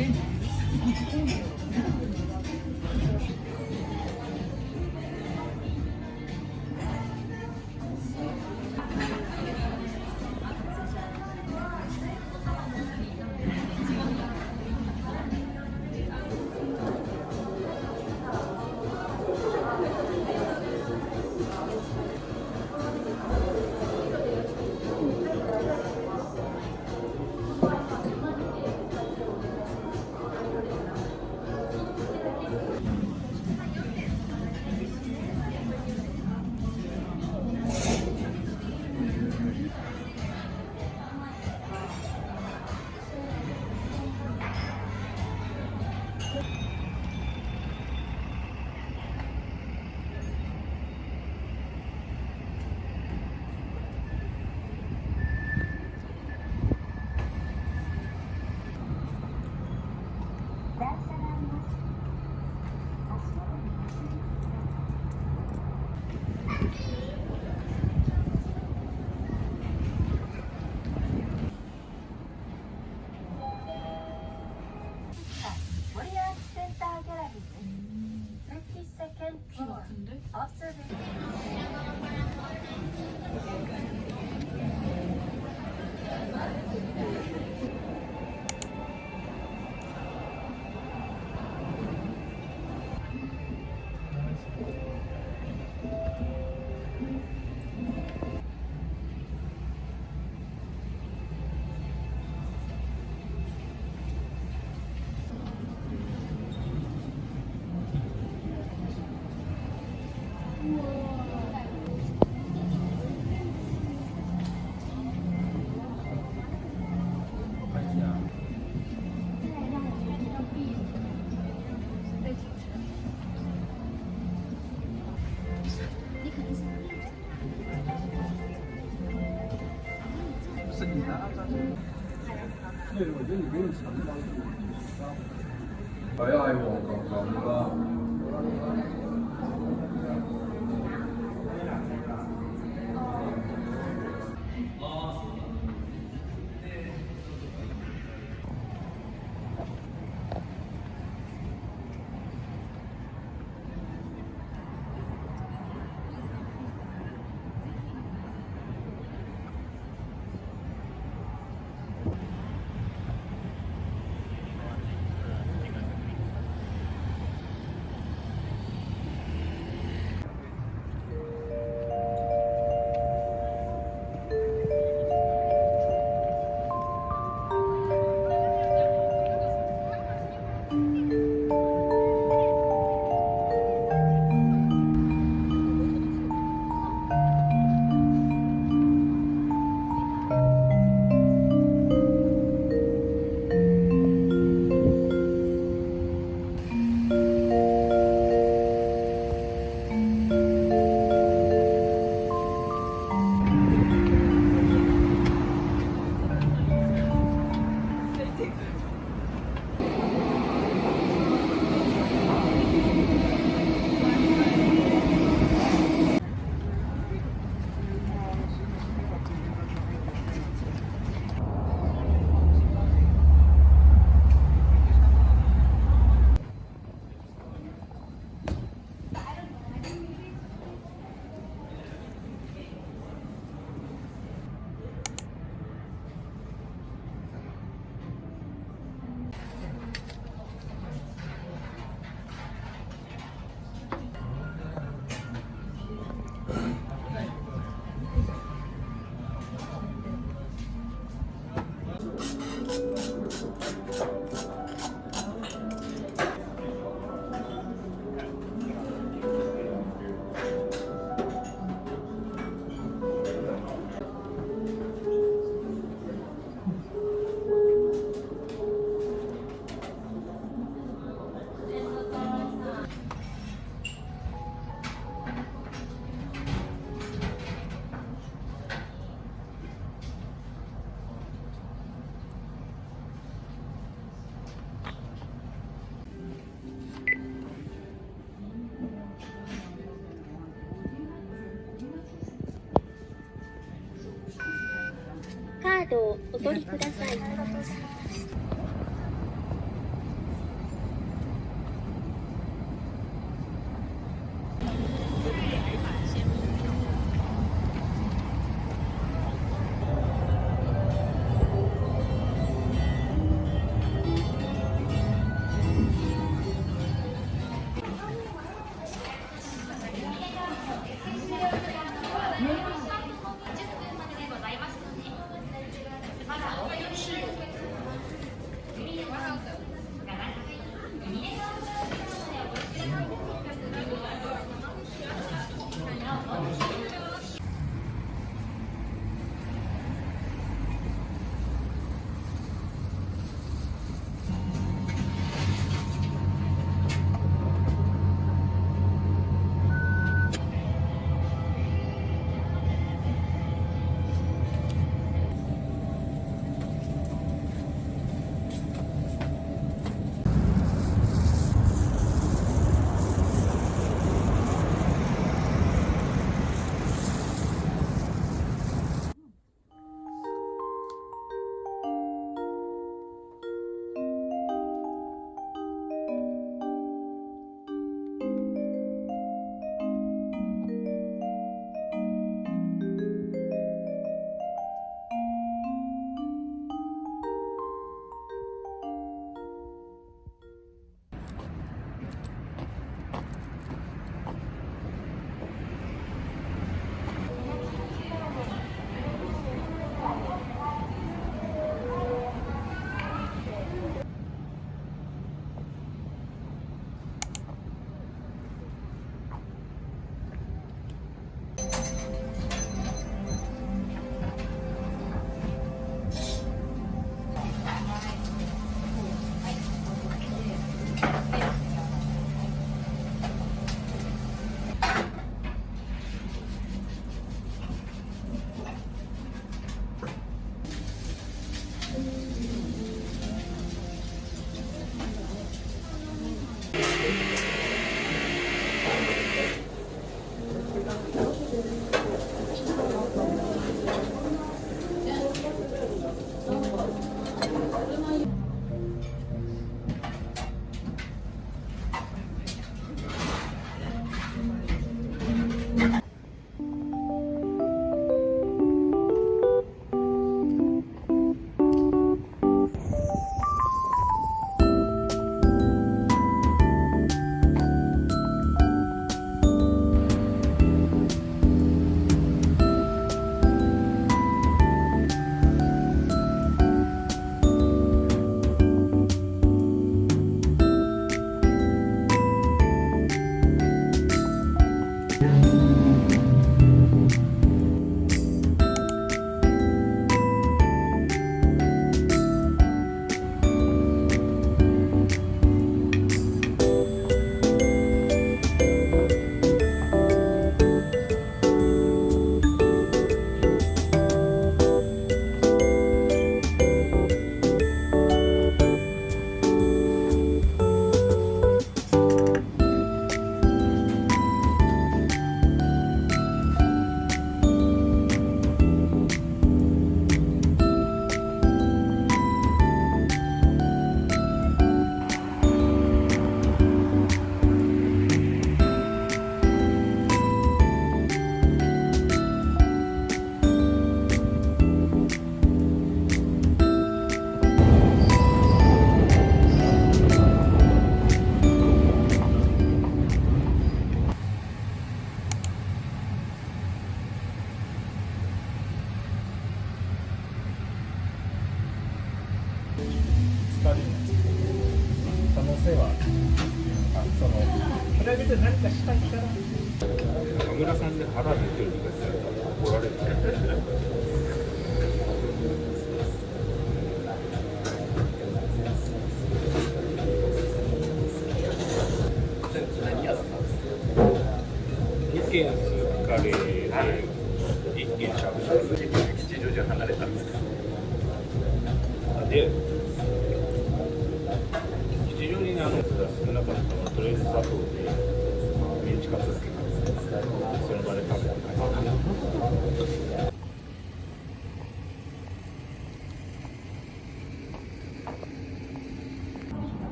네. ドをお取りください。Yes.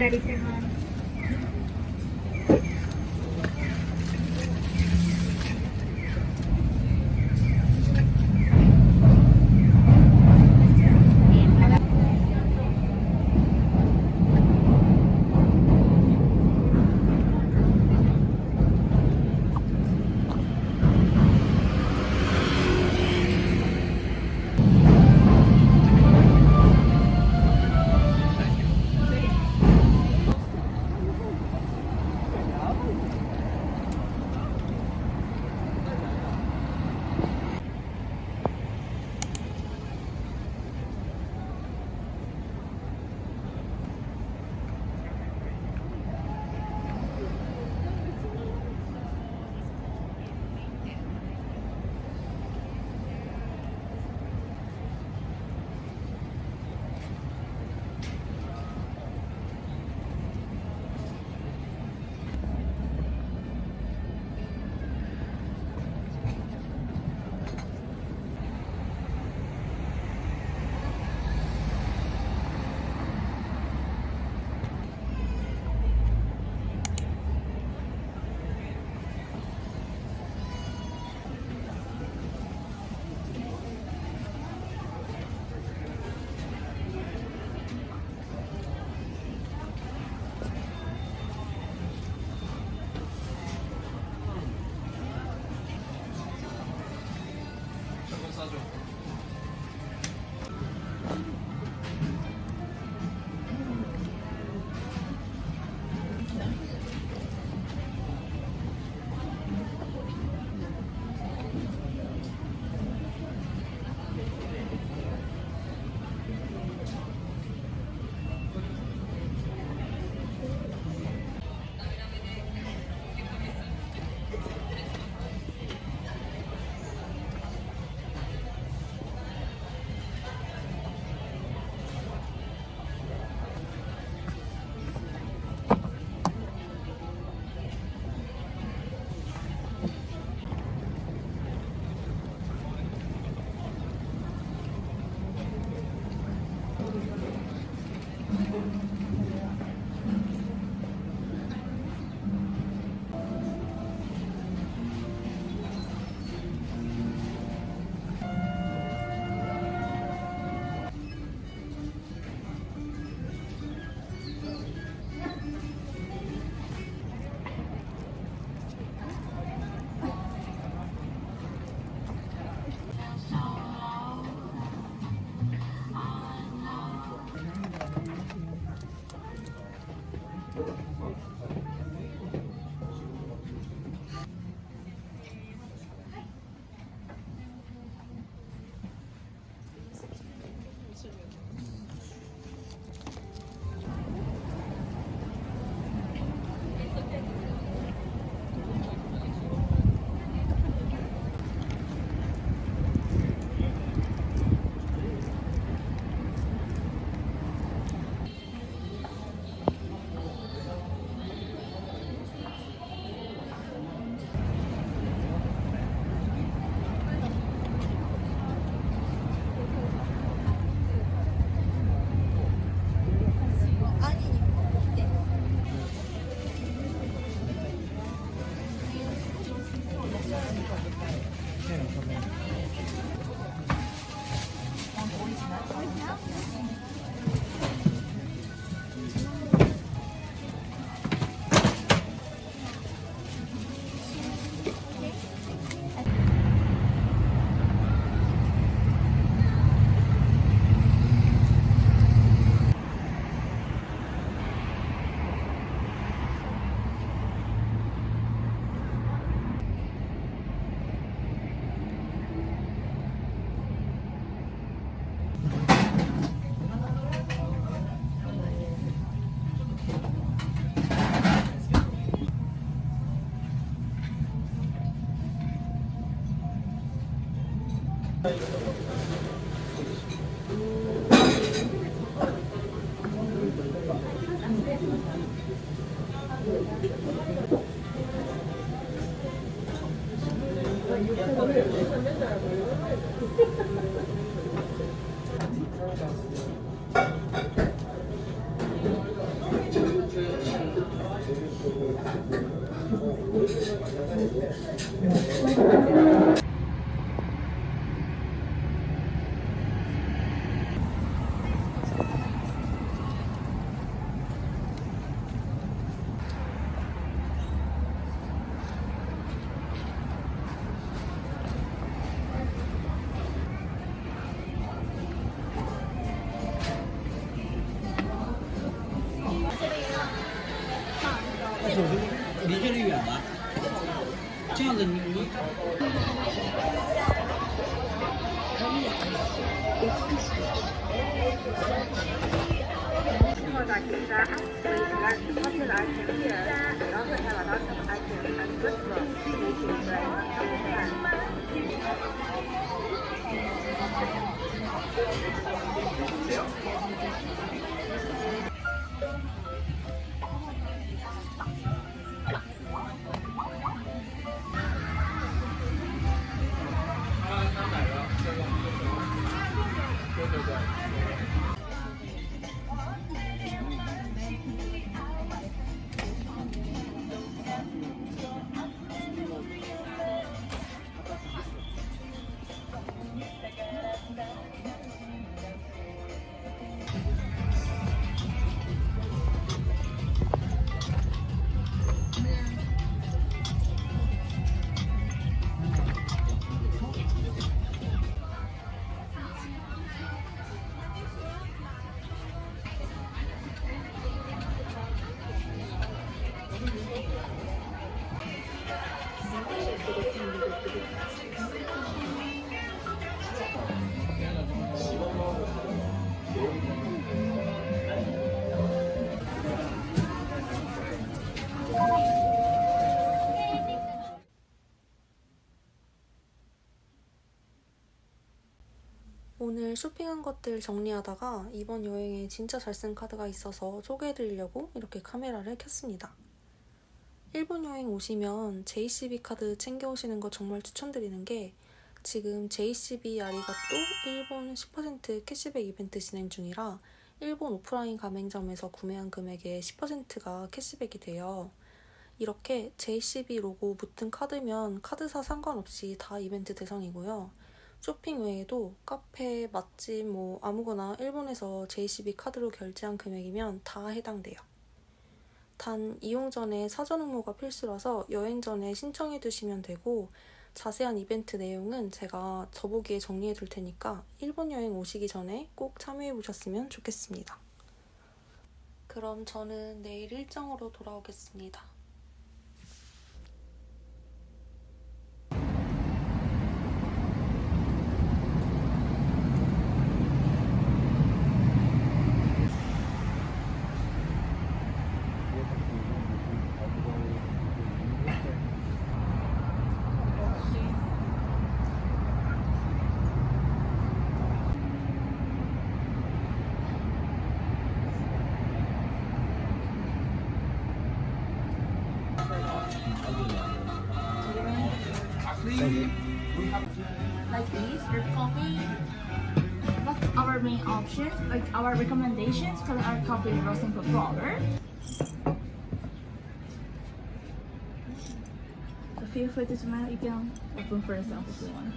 लड़ी से हाँ 手は 吧？这样子你你。 后在其他可以来超市来填写，然后再把它来填成这个具体行 오늘 쇼핑한 것들 정리하다가 이번 여행에 진짜 잘 쓴 카드가 있어서 소개해드리려고 이렇게 카메라를 켰습니다. 일본 여행 오시면 JCB 카드 챙겨오시는 거 정말 추천드리는 게 지금 JCB 아리가또 일본 10% 캐시백 이벤트 진행 중이라 일본 오프라인 가맹점에서 구매한 금액의 10%가 캐시백이 돼요. 이렇게 JCB 로고 붙은 카드면 카드사 상관없이 다 이벤트 대상이고요. 쇼핑 외에도 카페, 맛집, 뭐 아무거나 일본에서 JCB 카드로 결제한 금액이면 다 해당돼요. 단 이용 전에 사전 응모가 필수라서 여행 전에 신청해 두시면 되고 자세한 이벤트 내용은 제가 더보기에 정리해 둘 테니까 일본 여행 오시기 전에 꼭 참여해 보셨으면 좋겠습니다. 그럼 저는 내일 일정으로 돌아오겠습니다. Like these, your coffee. That's our main options, like our recommendations for our coffee roasting hour. So feel free to smile. You can open for yourself if you want.